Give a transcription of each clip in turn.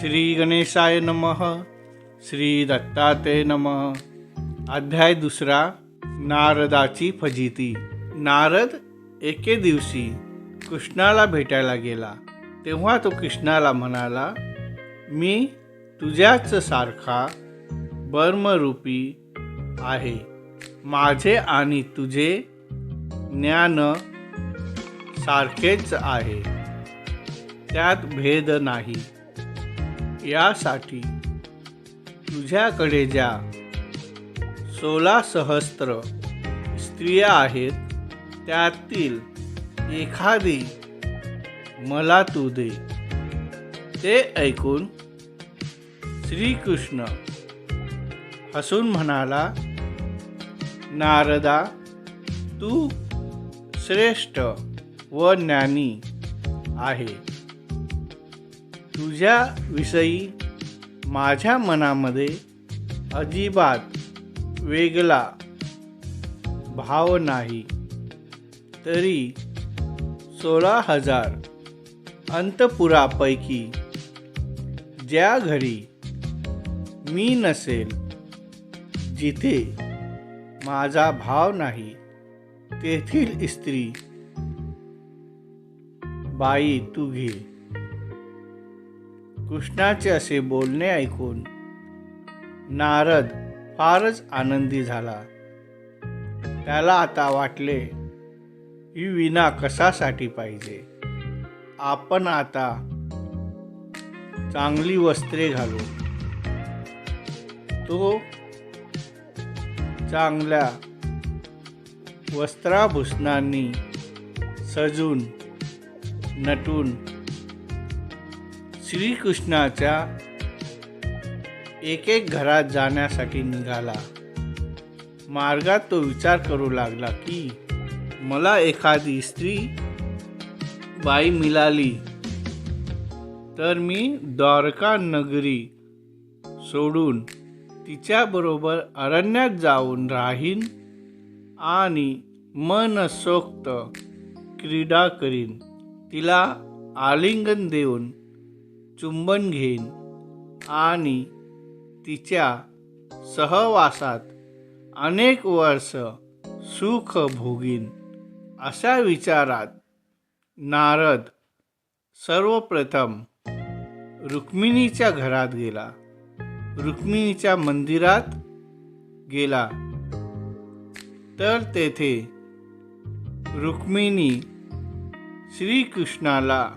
श्री गणेशाय नमः श्री दत्ताते नमः. अध्याय दुसरा नारदाची फजिती. नारद एके दिवशी कृष्णाला भेटायला गेला. तेव्हा तो कृष्णाला म्हणाला मी तुझ्याच सारखा बर्मरूपी आहे. माझे आणि तुझे ज्ञान सारखेच आहे. त्यात भेद नाही. यासाठी तुझ्याकडे ज्या सोळा सहस्त्र स्त्रिया आहेत त्यातील एखादी मला तू दे. ते ऐकून श्रीकृष्ण हसून म्हणाला नारदा तू श्रेष्ठ व ज्ञानी आहे. तुझ्याविषयी माझ्या मनामध्ये अजिबात वेगळा भाव नाही. तरी सोळा हजार अंतपुरापैकी ज्या घरी मी नसेल जिथे माझा भाव नाही तेथील स्त्री बाई तू घे. कृष्णाचे असे बोलणे ऐकून नारद फारच आनंदी झाला. त्याला आता वाटले ही विना कशासाठी पाहिजे? आपण आता चांगली वस्त्रे घालू. तो चांगल्या वस्त्राभूषणांनी सजून नटून श्रीकृष्णाच्या एक एक घरात जाण्यासाठी निघाला. मार्गात तो विचार करू लागला की मला एखादी स्त्री बाई मिळाली. तर मी द्वारका नगरी सोडून तिच्याबरोबर अरण्यात जाऊन राहीन आणि मनसोक्त क्रीडा करीन. तिला आलिंगन देऊन चुंबन घेईन आणि तिच्या सहवासात अनेक वर्ष सुख भोगीन. अशा विचारात नारद सर्वप्रथम रुक्मिणीच्या घरात गेला. रुक्मिणीच्या मंदिरात गेला. तर तेथे रुक्मिणी श्रीकृष्णाला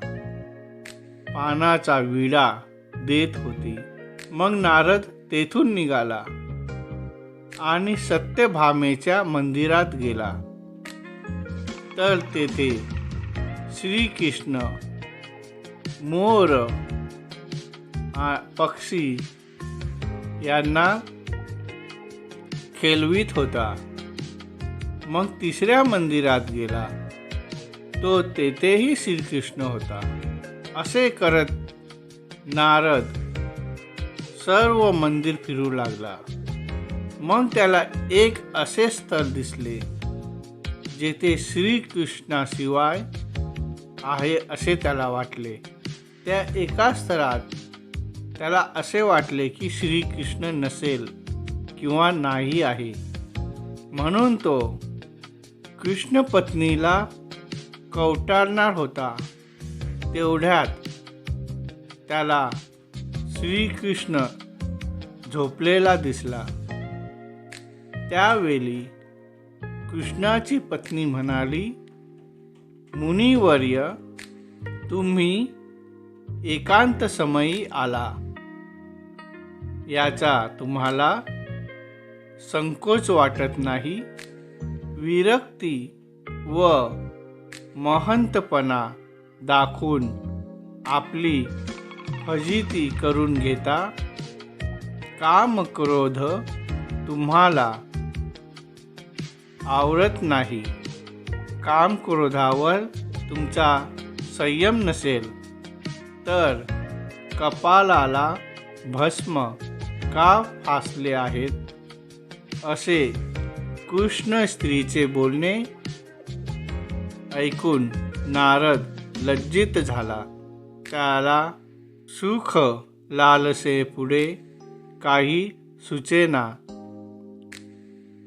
पानाचा विडा देत होती. मग नारद तेथून निघाला आणि सत्यभामेच्या मंदिरात गेला. तर तेथे श्रीकृष्ण मोर पक्षी यांना खेळवीत होता. मग तिसऱ्या मंदिरात गेला. तो तेथेही श्रीकृष्ण होता. असे करत नारद सर्व मंदिर फिरू लागला. मग त्याला एक असे स्थळ दिसले जेथे श्रीकृष्णाशिवाय आहे असे त्याला वाटले. त्या एका स्तरात त्याला असे वाटले की श्रीकृष्ण नसेल किंवा नाही आहे. म्हणून तो कृष्ण पत्नीला कवटाळणार होता. तेवढ्यात त्याला श्रीकृष्ण झोपलेला दिसला. त्यावेळी कृष्णाची पत्नी म्हणाली मुनिवर्य तुम्ही एकांत समयी आला. याचा तुम्हाला संकोच वाटत नाही. विरक्ती व महंतपणा दाखवून आपली फजिती करून घेता. काम क्रोध तुम्हाला आवडत नाही. काम क्रोधावर तुमचा संयम नसेल तर कपालाला भस्म का फासले आहेत? असे कृष्ण स्त्रीचे बोलणे ऐकून नारद लज्जित झाला. त्याला सुख लालसे पुढे काही सुचेना.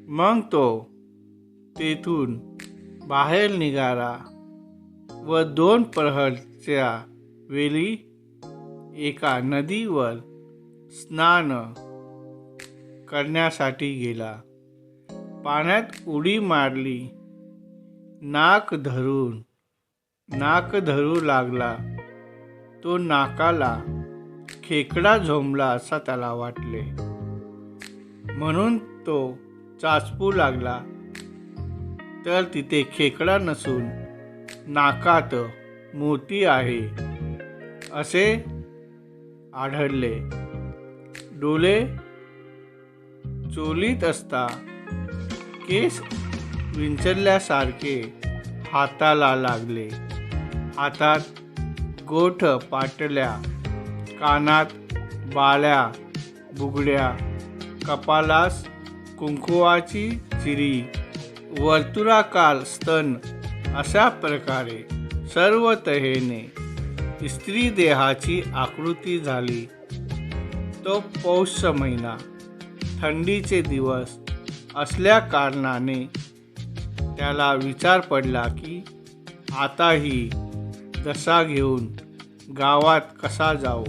मग तो तेथून बाहेर निघाला व दोन प्रहरच्या वेळी एका नदीवर स्नान करण्यासाठी गेला. पाण्यात उडी मारली. नाक धरून नाक धरू लागला. तो नाकाला खेकडा झोंबला असा त्याला वाटले. म्हणून तो चाचपू लागला. तर तिथे खेकडा नसून नाकात मोती आहे असे आढळले. डोळे चोलीत असता केस विंचरल्यासारखे हाताला लागले. हातात गोठ पाटल्या कानात बाळ्या बुगड्या कपालास कुंकुवाची चिरी वर्तुळाकार स्तन अशा प्रकारे सर्व तऱ्हेने स्त्री देहाची आकृती झाली. तो पौष महिना थंडीचे दिवस असल्या कारणाने त्याला विचार पडला की आताही रसा घेऊन गावात कसा जाऊ?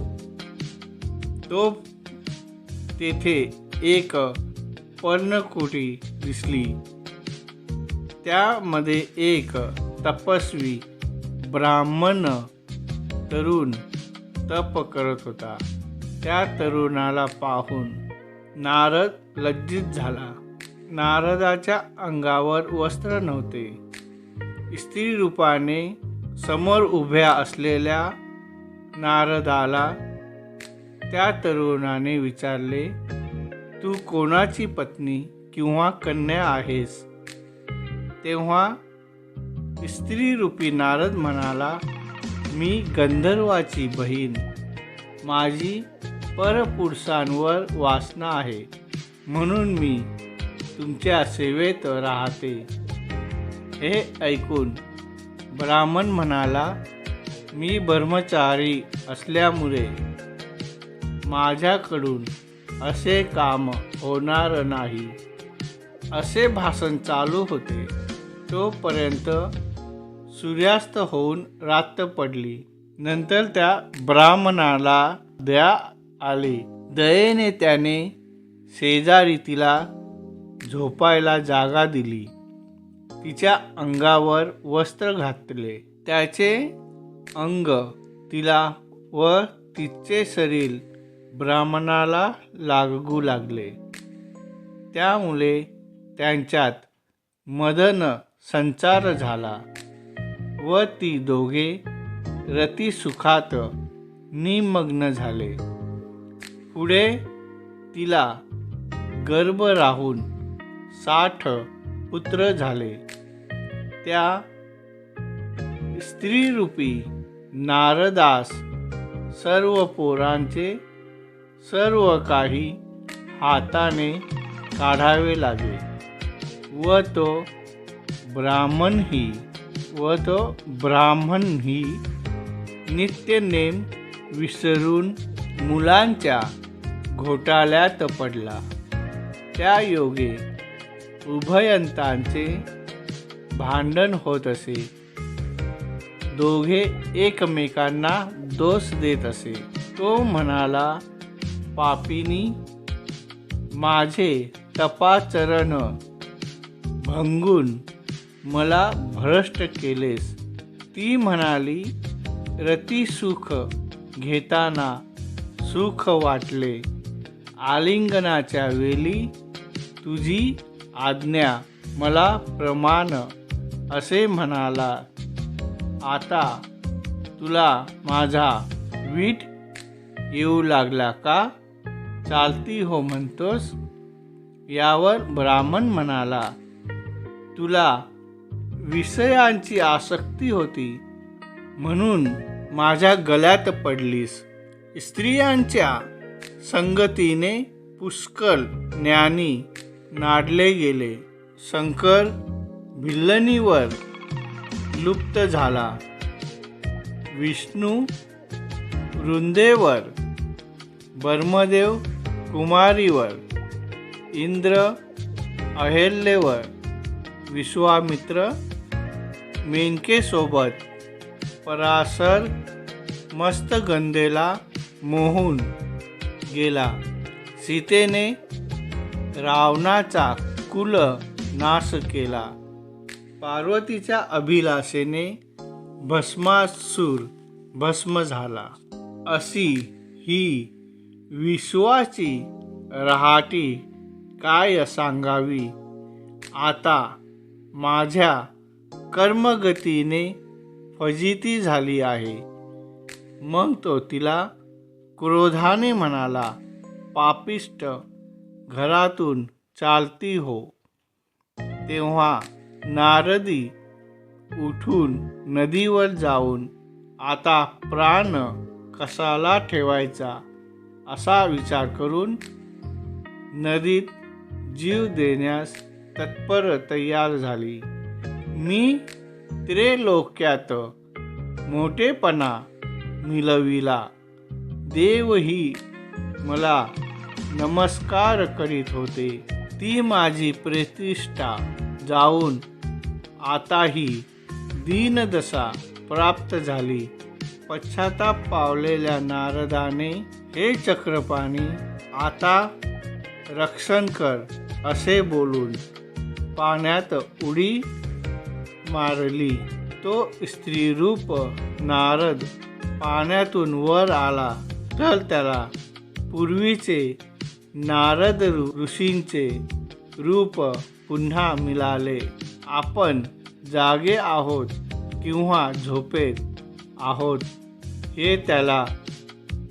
तो तेथे एक पर्णकुटी दिसली. त्यामध्ये एक तपस्वी ब्राह्मण तरुण तप करत होता. त्या तरुणाला पाहून नारद लज्जित झाला. नारदाच्या अंगावर वस्त्र नव्हते. स्त्री रूपाने समोर उभ्या असलेल्या नारदाला त्या तरुणाने विचारले तू कोणाची पत्नी किंवा कन्या आहेस? तेव्हा स्त्री रूपी नारद म्हणाला मी गंधर्वाची बहीण. माझी परपुरुषांवर वासना आहे. म्हणून मी तुमच्या सेवेत राहते. हे ऐकून ब्राह्मण म्हणाला मी ब्रह्मचारी असल्यामुळे माझ्याकडून असे काम होणार नाही. असे भाषण चालू होते. तोपर्यंत सूर्यास्त होऊन रात्र पडली. नंतर त्या ब्राह्मणाला दया आली. दयेने त्याने शेजारी तिला झोपायला जागा दिली. तिच्या अंगावर वस्त्र घातले. त्याचे अंग तिला व तिचे शरीर ब्राह्मणाला लागू लागले. त्यामुळे त्यांच्यात मदन संचार झाला व ती दोघे रतिसुखात निमग्न झाले. पुढे तिला गर्भ राहून साठ पुत्र झाले. त्या स्त्रीरूपी नारदास सर्व पोरांचे सर्व काही हाताने काढावे लागे व तो ब्राह्मणही व तो ब्राह्मणही नित्यनेम विसरून मुलांच्या घोटाळ्यात पडला. त्या योगे उभयंतांचे भांडण होत असे. दोघे एकमेकांना दोष देत असे. तो म्हणाला पापिनी माझे तपाचरण भंगून मला भ्रष्ट केलेस. ती म्हणाली रतिसुख घेताना सुख वाटले. आलिंगनाच्या वेळी तुझी आज्ञा मला प्रमाण असे म्हणाला आता तुला माझा वीट येऊ लागला का? चालती हो म्हणतोस. यावर ब्राह्मण म्हणाला तुला विषयांची आसक्ती होती म्हणून माझ्या गळ्यात पडलीस. स्त्रियांच्या संगतीने पुष्कळ ज्ञानी नाडले गेले. शंकर भिल्लनीवर लुप्त झाला. विष्णू वृंदेवर ब्रह्मदेव कुमारीवर इंद्र अहेल्येवर विश्वामित्र मेनकेसोबत परासर मस्तगंधेला मोहून गेला. सीतेने रावणाचा कुल नाश केला. पार्वतीच्या अभिलाषेने भस्मासूर भस्म झाला. अशी ही विश्वाची रहाटी काय सांगावी? आता माझ्या कर्मगतीने फजिती झाली आहे. मग तो तिला क्रोधाने म्हणाला पापिष्ट घरातून चालती हो. तेव्हा नारदी उठून नदीवर जाऊन आता प्राण कसाला ठेवायचा असा विचार करून नदीत जीव देण्यास तत्पर तयार झाली. मी त्रेलोक्यात मोठेपणा मिळविला. देवही मला नमस्कार करीत होते. ती माझी प्रतिष्ठा जाऊन आताही दीनदशा प्राप्त झाली. पश्चाताप पावलेल्या नारदाने हे चक्रपाणी आता रक्षण कर असे बोलून पाण्यात उडी मारली. तो स्त्रीरूप नारद पाण्यातून वर आला तर त्याला पूर्वीचे नारद ऋषींचे रूप पुन्हा मिळाले. आपण जागे आहोत किंवा झोपेत आहोत हे त्याला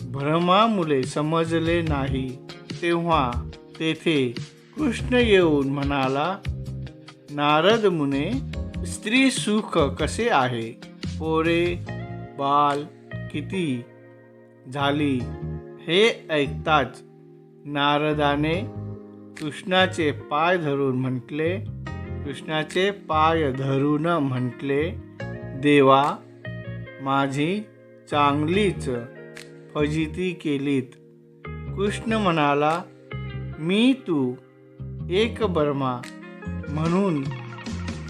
भ्रमामुळे समजले नाही. तेव्हा तेथे कृष्ण येऊन म्हणाला नारद मुने स्त्री सुख कसे आहे? पोरे बाल किती झाली हे ऐकताच नारदाने कृष्णाचे पाय धरून म्हटले कृष्णाचे पाय धरून म्हटले देवा माझी चांगलीच फजिती केलीत. कृष्ण म्हणाला मी तू एक बर्मा म्हणून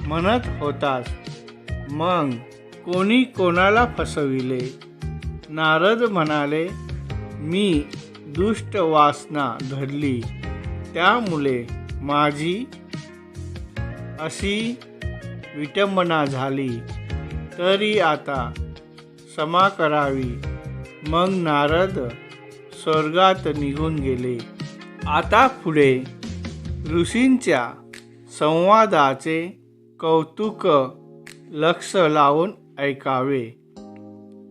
म्हणत होतास. मग कोणी कोणाला फसविले? नारद म्हणाले मी दुष्ट वासना धरली. त्यामुळे माझी अशी विटंबना झाली तरी आता क्षमा करावी. मग नारद स्वर्गात निघून गेले. आता पुढे ऋषींच्या संवादाचे कौतुक लक्ष लावून ऐकावे.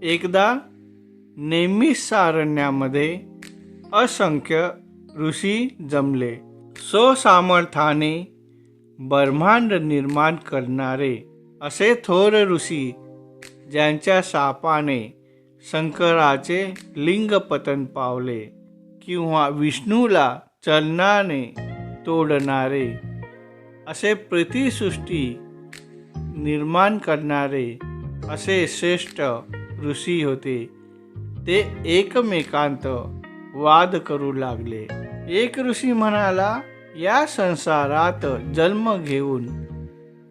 एकदा नेमिसारण्यामध्ये असंख्य ऋषी जमले. स्वसामर्थ्याने ब्रह्मांड निर्माण करणारे असे थोर ऋषी ज्यांच्या शापाने शंकराचे लिंग पतन पावले किंवा विष्णूला चलनाने तोडणारे असे प्रतिसृष्टी निर्माण करणारे असे श्रेष्ठ ऋषी होते. ते एकमेकांत वाद करू लागले. एक ऋषी म्हणाला या संसारात जन्म घेऊन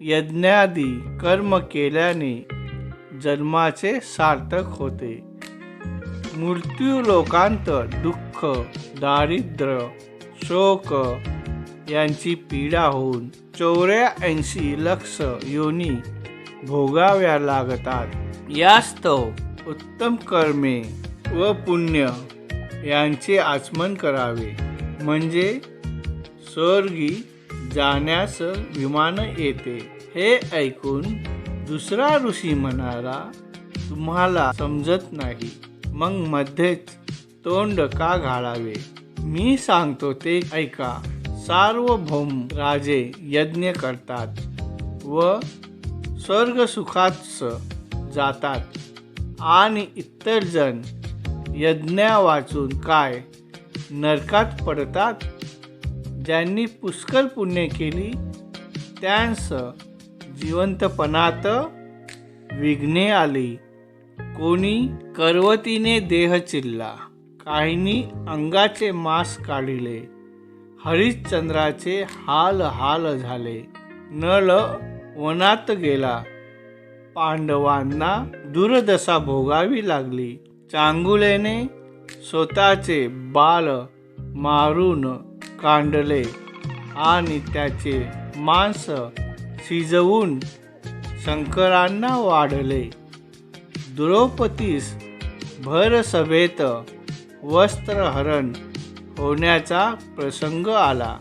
यज्ञादी कर्म केल्याने जन्माचे सार्थक होते. मृत्यू लोकांत दुःख दारिद्र्य शोक यांची पीडा होऊन चौऱ्याऐंशी लक्ष योनी भोगाव्या लागतात. यास्तव उत्तम कर्मे व पुण्य यांचे आचमन करावे. म्हणजे स्वर्गी जाण्यास विमान येते. हे ऐकून दुसरा ऋषी म्हणाला तुम्हाला समजत नाही. मग मध्येच तोंड का घालावे? मी सांगतो ते ऐका. सार्वभौम राजे यज्ञ करतात व स्वर्गसुखात जातात. आणि इतर जण यज्ञा वाचून काय नरकात पडतात? ज्यांनी पुष्कळ पुण्य केली त्यांस जिवंतपणात विघ्ने आली. कोणी करवतीने देह चिरला काहींनी अंगाचे मांस काढिले. हरिश्चंद्राचे हाल हाल झाले. नळ वनात गेला. पांडवांना दुर्दशा भोगावी लागली. चांगुलेने स्वतःचे बाल मारून कांडले आणि त्याचे मांस शिजवून शंकरांना वाढले. द्रौपदीस भरसभेत वस्त्रहरण होण्याचा प्रसंग आला.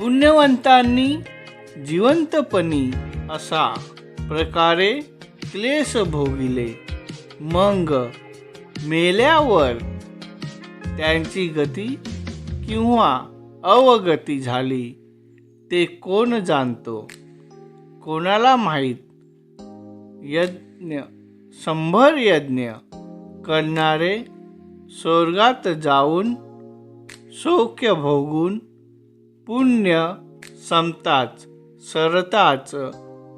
पुण्यवंतांनी जिवंतपणी असा प्रकारे क्लेश भोगिले. मग मेल्यावर त्यांची गती किंवा अवगती झाली. ते कोण जाणतो? कोणाला माहीत? यज्ञ शंभर यज्ञ करणारे स्वर्गात जाऊन सौख्य भोगून पुण्य संपताच सरताच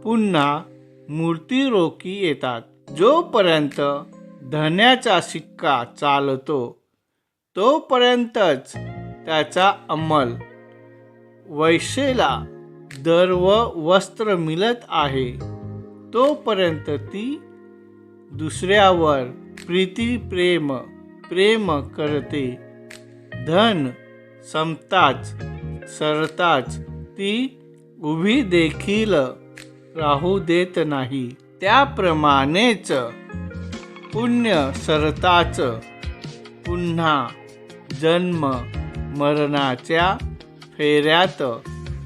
पुन्हा मूर्तिरोकी येतात. जोपर्यंत धन्याचा शिक्का चालतो तोपर्यंतच त्याचा अंमल. वैश्येला दर व वस्त्र मिळत आहे. तोपर्यंत ती दुसऱ्यावर प्रीती प्रेम प्रेम करते. धन संपताच सरताच ती उभी देखील राहू देत नाही. त्याप्रमाणेच पुण्य सरताच. पुन्हा जन्म मरणाच्या फेऱ्यात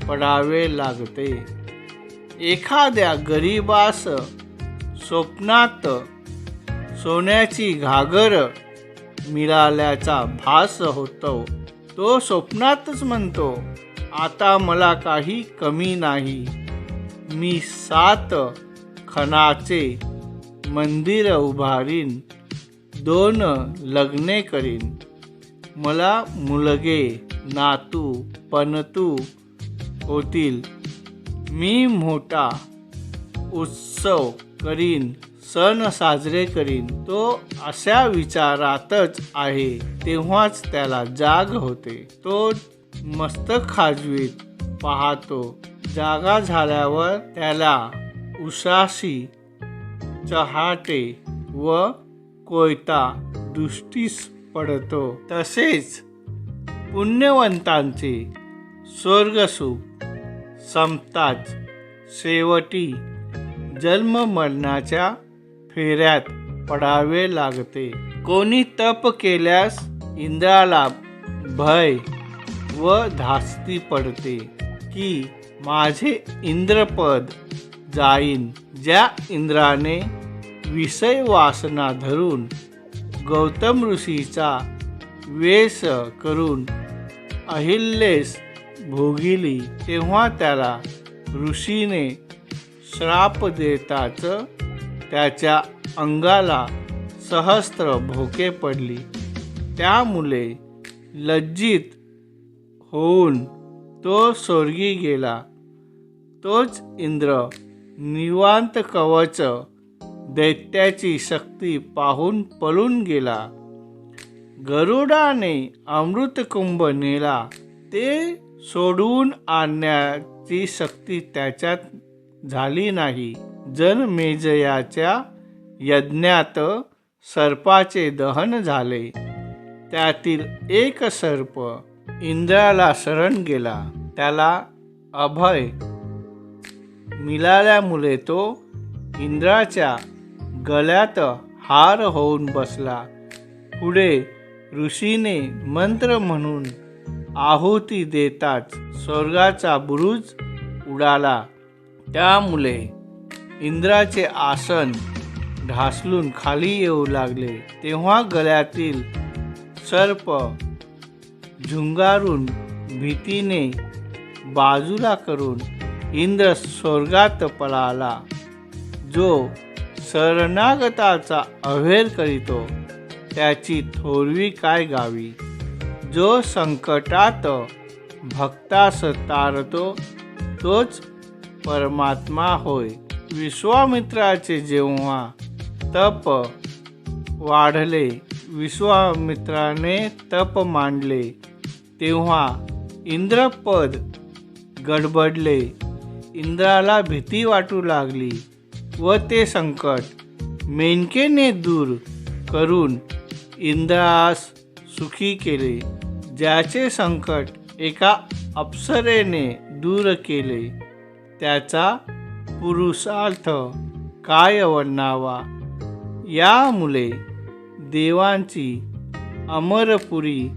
पडावे लागते. एखाद्या गरीबास स्वप्नात सोन्याची घागर मिळाल्याचा भास होतो. तो स्वप्नातच म्हणतो आता मला काही कमी नाही. मी सात खणाचे मंदिर उभारीन दोन लग्ने करीन. मला मुलगे नातू पणतू होतील. मी मोठा उत्सव करीन सण साजरे करीन. तो अशा विचारातच आहे. तेव्हाच त्याला जाग होते. तो मस्तक खाजवीत पाहतो. जागा झाल्यावर त्याला उशाशी चहाटे व कोयता दृष्टीस पडतो. तसेच पुण्यवंतांचे स्वर्गसुख संपताच शेवटी जन्म मरणाच्या फेऱ्यात पडावे लागते. कोणी तप केल्यास इंद्राला भय व धास्ती पडते की माझे इंद्रपद जाईन. ज्या इंद्राने विषय वासना धरून गौतम ऋषीचा वेश करून अहिल्लेस भोगिली तेव्हा त्याला ऋषीने श्राप देताच त्याच्या अंगाला सहस्त्र भोके पडली. त्यामुळे लज्जित होऊन तो स्वर्गी गेला. तोच इंद्र निवांत कवच दैत्याची शक्ती पाहून पळून गेला. गरुडाने अमृतकुंभ नेला. ते सोडवून आणण्याची शक्ती त्याच्यात झाली नाही. जनमेजयाच्या यज्ञात सर्पाचे दहन झाले. त्यातील एक सर्प इंद्राला शरण गेला. त्याला अभय मिळाल्यामुळे तो इंद्राच्या गळ्यात हार होऊन बसला. पुढे ऋषीने मंत्र म्हणून आहुती देताच स्वर्गाचा बुरुज उडाला. त्यामुळे इंद्राचे आसन ढासलून खाली येऊ लागले. तेव्हा गळ्यातील सर्प झुंगारून भीतीने बाजूला करून इंद्र स्वर्गात पळाला जो शरणागताचा अभेर करीतो त्याची थोरवी काय गावी? जो संकटात भक्तास तारतो तोच परमात्मा होय. विश्वामित्राचे जेव्हा तप वाढले विश्वामित्राने तप मांडले तेव्हा इंद्रपद गडबडले इंद्राला भीती वाटू लागली. व ते संकट मेनकेने दूर करून इंद्रास सुखी केले ज्याचे संकट एका अप्सरेने दूर केले त्याचा पुरुषार्थ काय वर्णावा यामुळे देवांची अमरपुरी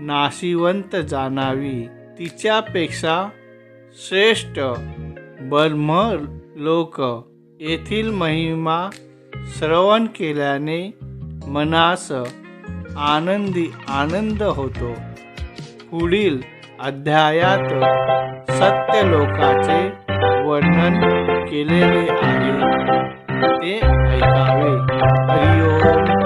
नाशिवंत जाणावी तिच्यापेक्षा श्रेष्ठ ब्रह्मलोक येथील महिमा श्रवण केल्याने मनास आनंदी आनंद होतो. पुढील अध्यायात सत्यलोकाचे वर्णन केलेले आहे. ते ऐकावे. हरिओम.